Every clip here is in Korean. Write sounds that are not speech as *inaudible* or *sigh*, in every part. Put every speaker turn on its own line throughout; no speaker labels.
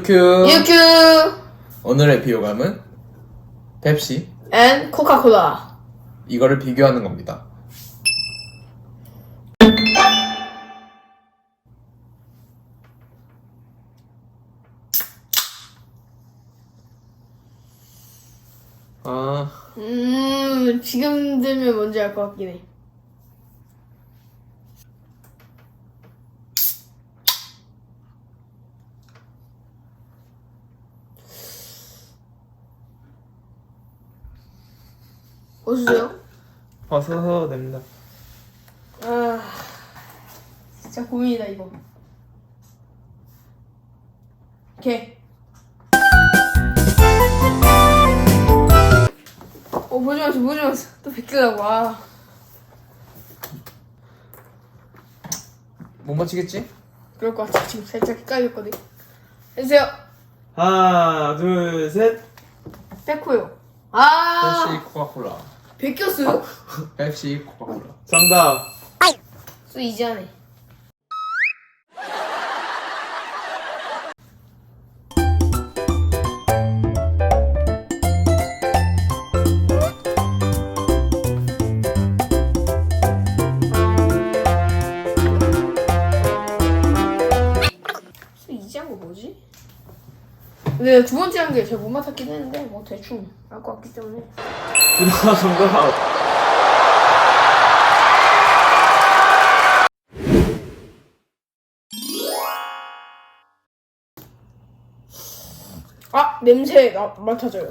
유큐.
유큐.
오늘의 비호감은 펩시.
앤 코카콜라
이거를 비교하는 겁니다. 아.
음 지금 들면 뭔지 알 것 같긴 해 보세요.
벗어서 됩니다.
아 진짜 고민이다 이거. 오케이. 어 보지 마세요 보지 마세요. 또 베끼려고. 아.
못 맞히겠지?
그럴 것 같아. 지금 살짝 헷갈렸거든. 해주세요.
하나, 둘, 셋.
백호요. 아!
펩시 코카콜라
베꼈어요? *laughs*
펩시 코카콜라
정답.
또 이지하네 또 이지한 거 뭐지? 근데 두 번째 한 게 제가 못 맡았긴 했는데 뭐 대충 알 것 같기 때문에
누나 정답. *laughs*
아 냄새 나, 맡아져요.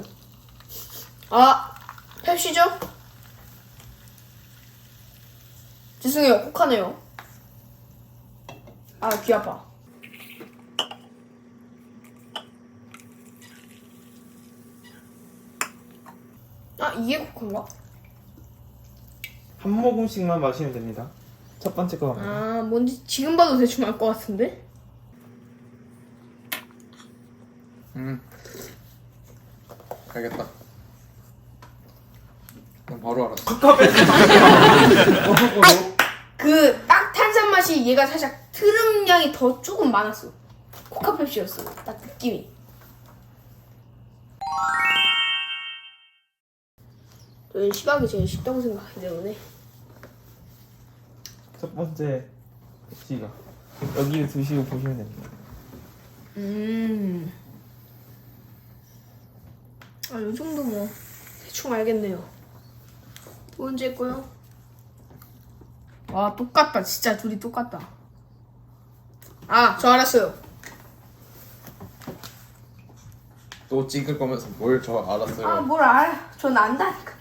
아 펩시죠? 죄송해요 혹하네요. 아 귀 아파. 이게 코코인가?
한 모금씩만 마시면 됩니다. 첫 번째 거 갑니다.
아 뭔지 지금 봐도 대충 알 것 같은데?
음 알겠다 난 바로 알았어 *laughs*
그 딱 탄산 맛이 얘가 살짝 트름 양이 더 조금 많았어. 코카 펩시였어. 딱 느낌이. 저는 시각이 제일 쉽다고 생각하기 때문에
첫 번째 C가 여기 두시고 보시면 됩니다.
음. 아, 요 정도 뭐 대충 알겠네요. 두 번째 거요. 와, 똑같다. 진짜 둘이 똑같다. 아, 저 알았어요.
또 찍을 거면서 뭘 저 알았어요
아, 뭘 알아. 전 안다니까.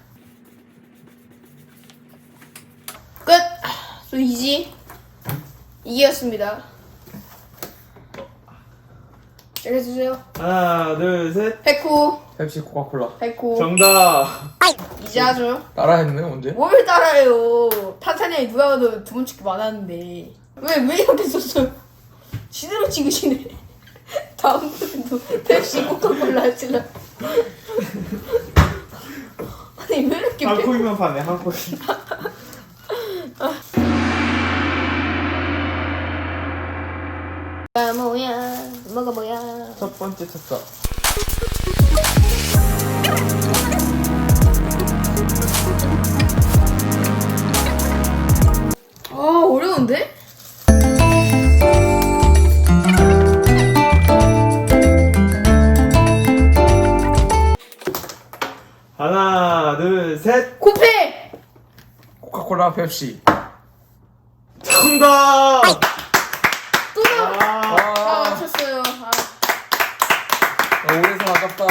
저 이지. 이기였습니다. 잘 해주세요.
하나, 둘, 셋.
백호.
펩시 코카콜라
백호.
정답.
이제 하죠.
따라했네 언제?
뭘 따라해요. 탄탄이 누가 봐도 두 번째 게 많았는데. 왜, 왜 이렇게 썼어요? 지대로 찍으시네. *laughs* 다음번에도 펩시 코카콜라 하시라. *laughs* 아니, 왜 이렇게
한
펩-
코인만 파네, 한 코인. *laughs*
아, 뭐야. 뭐가 뭐야.
첫 번째 쳤다.
아, 어려운데?
하나, 둘, 셋.
코페!
코카콜라 펩시
정답.
또 나!
아,
아,
아,
맞췄어요. 아.
아 오래서 아깝다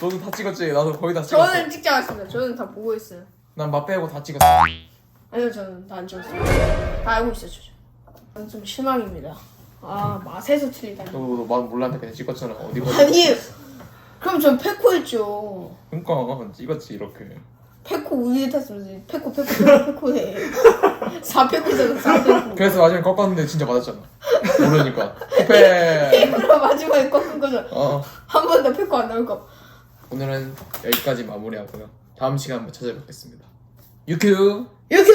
너도 다 찍었지? 나도 거의 다 찍었어
저는 찍지 않았습니다. 저는 다 보고 있어요.
난맛 빼고 다 찍었어
아니요, 저는 다 안 찍었어요. 다 알고 있어요, 저. 저는 좀 실망입니다. 아, 맛에서 틀리다니.
너맛 몰랐는데 그냥 찍었잖아 어디 가
아니, 그럼 전 페코였죠.
그니까 찍었지 이렇게
페코 우유 탔으면 페코, 페코, 페코네. 4페코잖아, *laughs* 4페코.
그래서 마지막에 꺾었는데 진짜 맞았잖아 모르니까 코페
페코로 마지막에 꺾은 거죠.
어.
한 번더 페코 안 나올까 봐.
오늘은 여기까지 마무리하고요. 다음 시간에 한번 찾아뵙겠습니다. 유큐!
이렇게